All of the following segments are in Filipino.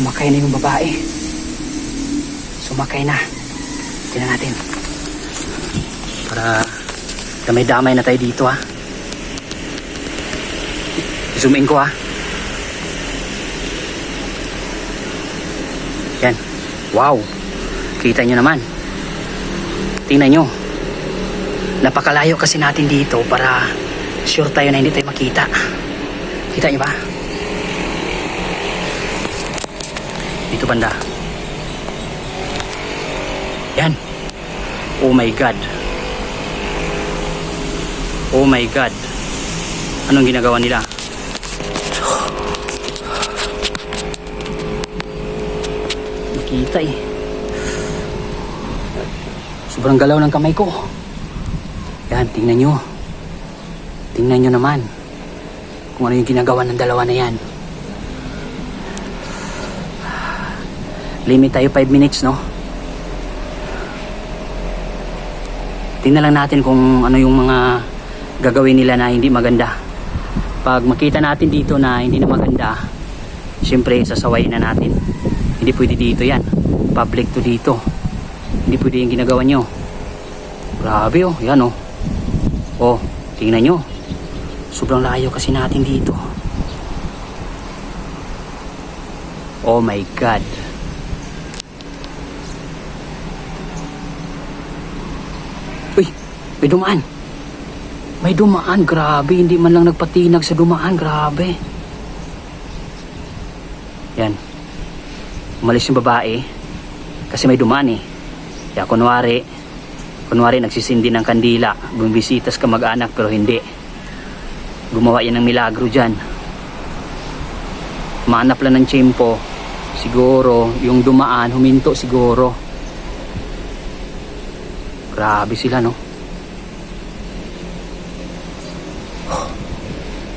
Sumakay na yung babae. Sumakay na. Tingnan natin. Para damay-damay na tayo dito ha. Zoom in ko ha. Yan. Wow. Kita nyo naman. Tingnan nyo. Napakalayo kasi natin dito para sure tayo na hindi tayo makita. Kita nyo ba? Dito banda. Yan. Oh my God. Oh my God. Anong ginagawa nila? Nakita eh. Sobrang galaw ng kamay ko. Yan, tingnan nyo. Tingnan nyo naman. Kung ano yung ginagawa ng dalawa na yan. Limit tayo 5 minutes, no? Tingnan lang natin kung ano yung mga gagawin nila na hindi maganda. Pag makita natin dito na hindi na maganda, siyempre sasawayin na natin. Hindi pwede dito yan. Public to dito. Hindi pwede yung ginagawa nyo. Grabe oh, yan oh. Oh, tingnan nyo. Sobrang layo kasi natin dito. Oh my God. Uy, may dumaan. May dumaan, grabe. Hindi man lang nagpatinag sa dumaan, grabe. Yan. Umalis yung babae. Kasi may dumaan eh. Kaya kunwari, kunwari nagsisindi ng kandila. Bumibisitas ka mag-anak pero hindi. Gumawa yan ng milagro dyan. Manap lang ng tiyempo. Siguro, yung dumaan, huminto siguro. Grabe sila, no?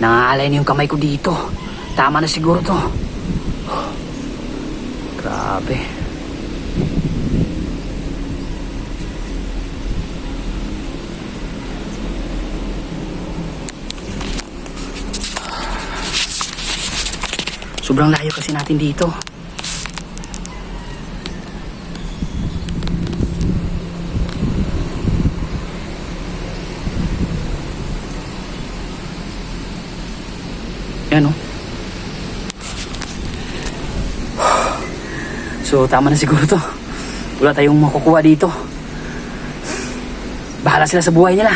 Nangaalay na yung kamay ko dito. Tama na siguro to. Grabe. Sobrang layo kasi natin dito. Yan oh. So tama na siguro to. Wala tayong makukuha dito. Bahala sila sa buhay nila.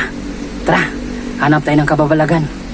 Tara, hanap tayo ng kababalagan.